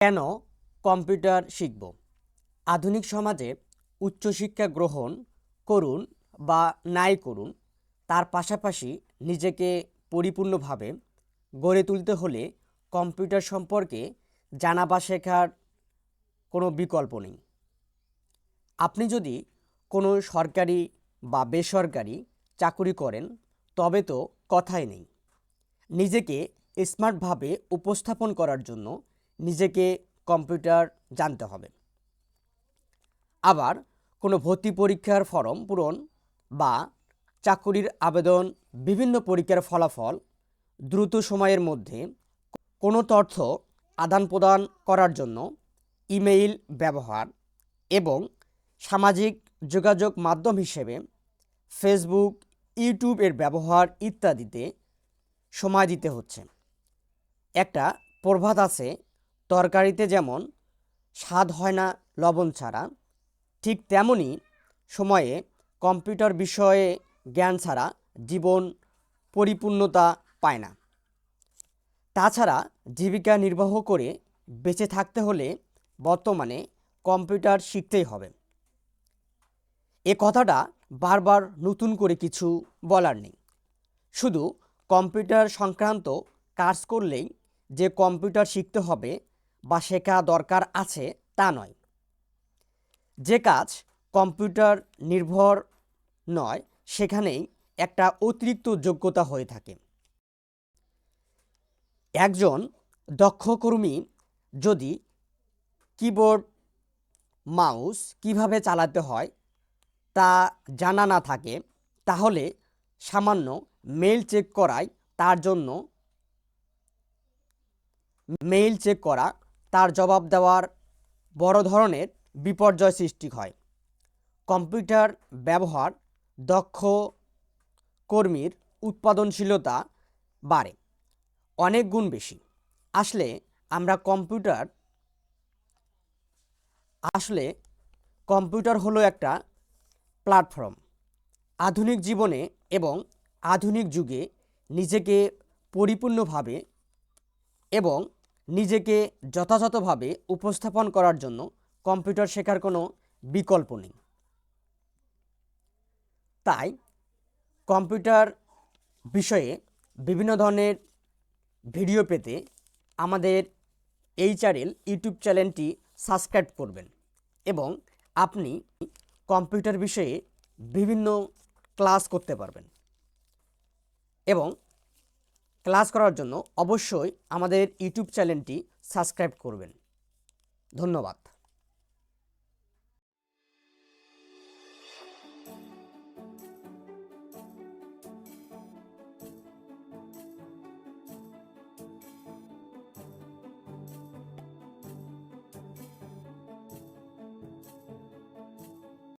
কেন কম্পিউটার শিখব? আধুনিক সমাজে উচ্চশিক্ষা গ্রহণ করুন বা নাই করুন, তার পাশাপাশি নিজেকে পরিপূর্ণভাবে গড়ে তুলতে হলে কম্পিউটার সম্পর্কে জানা বা শেখার কোনো বিকল্প নেই। আপনি যদি কোনো সরকারি বা বেসরকারি চাকুরি করেন, তবে তো কথাই নেই। নিজেকে স্মার্টভাবে উপস্থাপন করার জন্য নিজেকে কম্পিউটার জানতে হবে। আবার কোনো ভর্তি পরীক্ষার ফর্ম পূরণ বা চাকুরির আবেদন বিভিন্ন পরীক্ষার ফলাফল দ্রুত সময়ের মধ্যে কোনো তথ্য আদান প্রদান করার জন্য ইমেইল ব্যবহার এবং সামাজিক যোগাযোগ মাধ্যম হিসেবে ফেসবুক, ইউটিউব এর ব্যবহার ইত্যাদিতে সময় দিতে হচ্ছে। একটা প্রভাত আছে তরকারিতে যেমন স্বাদ হয় না লবণ ছাড়া, ঠিক তেমনই সময়ে কম্পিউটার বিষয়ে জ্ঞান ছাড়া জীবন পরিপূর্ণতা পায় না। তাছাড়া জীবিকা নির্বাহ করে বেঁচে থাকতে হলে বর্তমানে কম্পিউটার শিখতেই হবে। এ কথাটা বারবার নতুন করে কিছু বলার নেই। শুধু কম্পিউটার সংক্রান্ত কাজ করলেই যে কম্পিউটার শিখতে হবে বা শেখা দরকার আছে তা নয়। যে কাজ কম্পিউটার নির্ভর নয়, সেখানেই একটা অতিরিক্ত যোগ্যতা হয়ে থাকে। একজন দক্ষ কর্মী যদি কিবোর্ড, মাউস কীভাবে চালাতে হয় তা জানা না থাকে, তাহলে সামান্য মেইল চেক করাই তার জন্য, মেইল চেক করা তার জবাব দেওয়ার বড় ধরনের বিপর্যয় সৃষ্টি হয়। কম্পিউটার ব্যবহার দক্ষ কর্মীর উৎপাদনশীলতা বাড়ে, অনেক গুণ বেশি। আসলে আমরা কম্পিউটার, আসলে কম্পিউটার হলো একটা প্ল্যাটফর্ম। আধুনিক জীবনে এবং আধুনিক যুগে নিজেকে পরিপূর্ণভাবে এবং নিজেকে যথাযথভাবে উপস্থাপন করার জন্য কম্পিউটার শেখার কোনো বিকল্প নেই। তাই কম্পিউটার বিষয়ে বিভিন্ন ধরনের ভিডিও পেতে আমাদের এই চ্যানেল ইউটিউব চ্যানেলটি সাবস্ক্রাইব করবেন এবং আপনি কম্পিউটার বিষয়ে বিভিন্ন ক্লাস করতে পারবেন এবং ক্লাস করার জন্য অবশ্যই আমাদের ইউটিউব চ্যানেলটি সাবস্ক্রাইব করবেন। ধন্যবাদ।